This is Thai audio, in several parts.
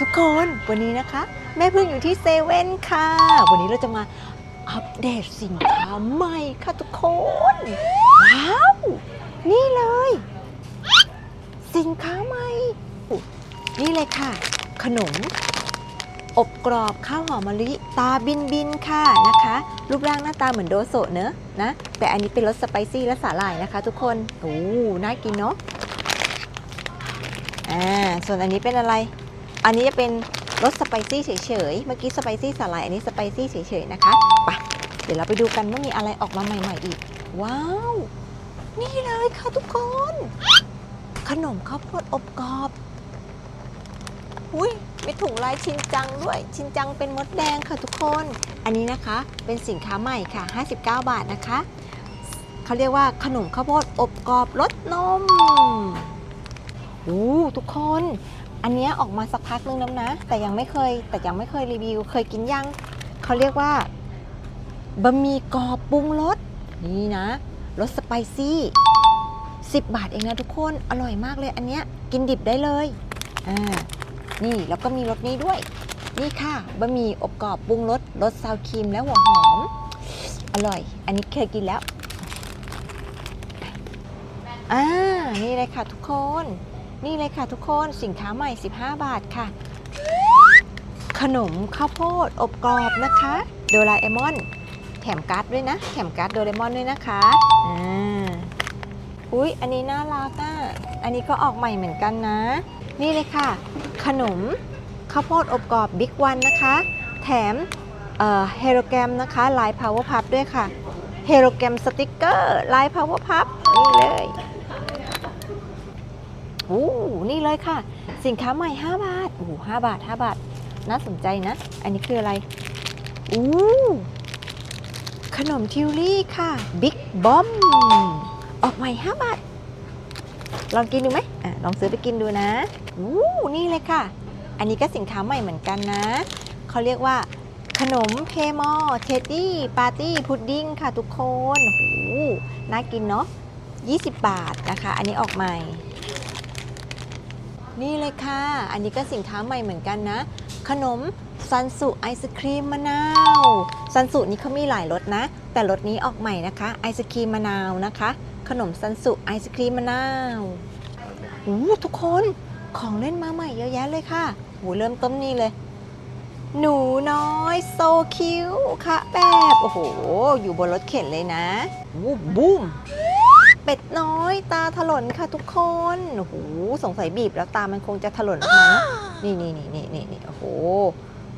ทุกคนวันนี้นะคะ แม่พึ่งอยู่ที่เซเว่นค่ะ วันนี้เราจะมาอัปเดตสินค้าใหม่ค่ะทุกคน ว้าว นี่เลย สินค้าใหม่ นี่เลยค่ะ ขนม อบกรอบข้าวหอมมะลิตาบินบินค่ะนะคะ รูปร่างหน้าตาเหมือนโดโซะเนอะนะ แต่อันนี้เป็นรสสไปซี่และสาหร่ายนะคะ ทุกคนโอ้น่ากินเนาะอ่าส่วนอันนี้เป็นอะไร อันนี้จะเป็นรสสไปซี่เฉยๆ เมื่อกี้สไปซี่สาหร่ายอันนี้สไปซี่เฉยๆนะคะไปเดี๋ยวเราไปดูกันว่ามีอะไรออกมาใหม่ ๆอีก ว้าว นี่เลยค่ะทุกคน ขนมข้าวโพดอบกรอบ อุ้ยมีถุงลายชินจังด้วย ชินจังเป็นมดแดงค่ะทุกคน อันนี้นะคะเป็นสินค้าใหม่ค่ะ 59 บาทนะคะเขาเรียกว่าขนมข้าวโพดอบกรอบรสนมอู้ทุกคน อันเนี้ยออกมาสักพักนึงแล้วนะ แต่ยังไม่เคย แต่ยังไม่เคยรีวิว เคยกินยังเขาเรียกว่าบะหมี่กรอบปรุงรสนี่นะรสสไปซี่10 บาทเองนะทุกคนอร่อยมากเลยอันเนี้ยกินดิบได้เลยอ่านี่แล้วก็มีรสนี้ด้วย นี่ค่ะบะหมี่อบกรอบปรุงรสรสซาวครีมและหัวหอม อร่อย อันนี้เคยกินแล้วอ่านี่เลยค่ะทุกคน นี่เลยค่ะทุกคนสินค้าใหม่ 15 บาทค่ะ ขนมข้าวโพดอบกรอบนะคะ โดราเอมอน แถมการ์ดด้วยนะ แถมการ์ดโดเรมอนด้วยนะคะอ่าอุ๊ย อันนี้น่ารักอะ อันนี้ก็ออกใหม่เหมือนกันนะ นี่เลยค่ะ ขนมข้าวโพดอบกรอบบิ๊กวันนะคะ แถมเฮโรแกรมนะคะ ลาย power puff ด้วยค่ะ เฮโรแกรมสติกเกอร์ ลาย power puff นี่เลย โอ้นี่เลยค่ะ สินค้าใหม่ 5 บาทโอ้โห5บาท 5 บาท น่าสนใจนะ อันนี้คืออะไรอู้ขนมทิวลี่ค่ะบิ๊กบอมออกใหม่ 5 บาท ลองกินดูไหมอะลองซื้อไปกินดูนะอู้นี่เลยค่ะ อันนี้ก็สินค้าใหม่เหมือนกันนะ เขาเรียกว่าขนมเพมอเทดดี้ปาร์ตี้พุดดิ้งค่ะทุกคนโอ้โหน่ากินเนาะ20 บาทนะคะ อันนี้ออกใหม่ นี่เลยค่ะ อันนี้ก็สินค้าใหม่เหมือนกันนะ ขนมซันสุไอศครีมมะนาวซันสุนี่เขามีหลายรสนะ แต่รสนี้ออกใหม่นะคะไอศครีมมะนาวนะคะ ขนมซันสุไอศครีมมะนาวโอ้ทุกคนของเล่นมาใหม่เยอะแยะเลยค่ะโหเริ่มต้นนี่เลย หนูน้อยโซคิวค่ะแบบ โอ้โห อยู่บนรถเข็นเลยนะวูบบูม เป็ดน้อยตาถลนค่ะทุกคนโอ้โหสงสัยบีบแล้วตามันคงจะถลนออกมาเนอะนี่นี่นี่นี่นี่นี่โอ้โห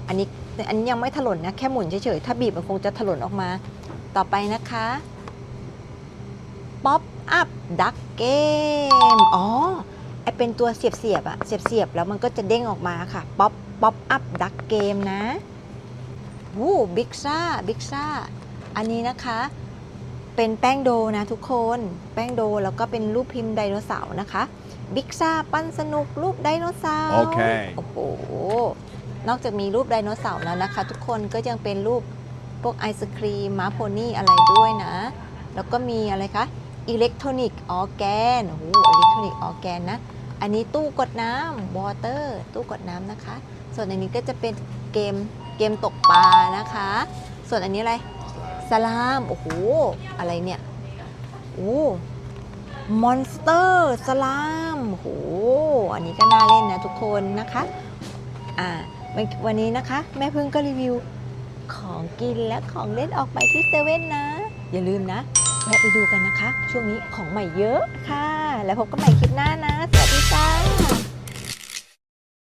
อันนี้อันนี้ยังไม่ถลนนะแค่หมุนเฉยๆถ้าบีบมันคงจะถลนออกมา ต่อไปนะคะป๊อปอัพดักเกมอ๋อไอเป็นตัวเสียบๆอะเสียบๆแล้วมันก็จะเด้งออกมาค่ะป๊อปป๊อปอัพดักเกมนะวู้บิ๊กซ่าบิ๊กซ่าอันนี้นะคะ เป็นแป้งโดนะทุกคน แป้งโดแล้วก็เป็นรูปพิมพ์ไดโนเสาร์นะคะ บิ๊กซ่าปั้นสนุกรูปไดโนเสาร์โอเค โอ้โห นอกจากมีรูปไดโนเสาร์แล้วนะคะ ทุกคนก็ยังเป็นรูปพวกไอศครีมม้าโพนี่อะไรด้วยนะ แล้วก็มีอะไรคะอิเล็กทรอนิกส์ออแกนโอ้โหอิเล็กทรอนิกส์ออแกนนะ อันนี้ตู้กดน้ำวอเตอร์ตู้กดน้ำนะคะ ส่วนอันนี้ก็จะเป็นเกมเกมตกปลานะคะ ส่วนอันนี้อะไร สลาม โอ้โห อะไรเนี่ย โอ้มอนสเตอร์สลามโอ้โหอันนี้ก็น่าเล่นนะทุกคนนะคะ อ่าววันนี้นะคะ แม่พึ่งก็รีวิวของกินและของเล่นออกไปที่เซเว่นนะ อย่าลืมนะแวะไปดูกันนะคะ ช่วงนี้ของใหม่เยอะค่ะ แล้วพบกันใหม่คลิปหน้านะ สวัสดีจ้า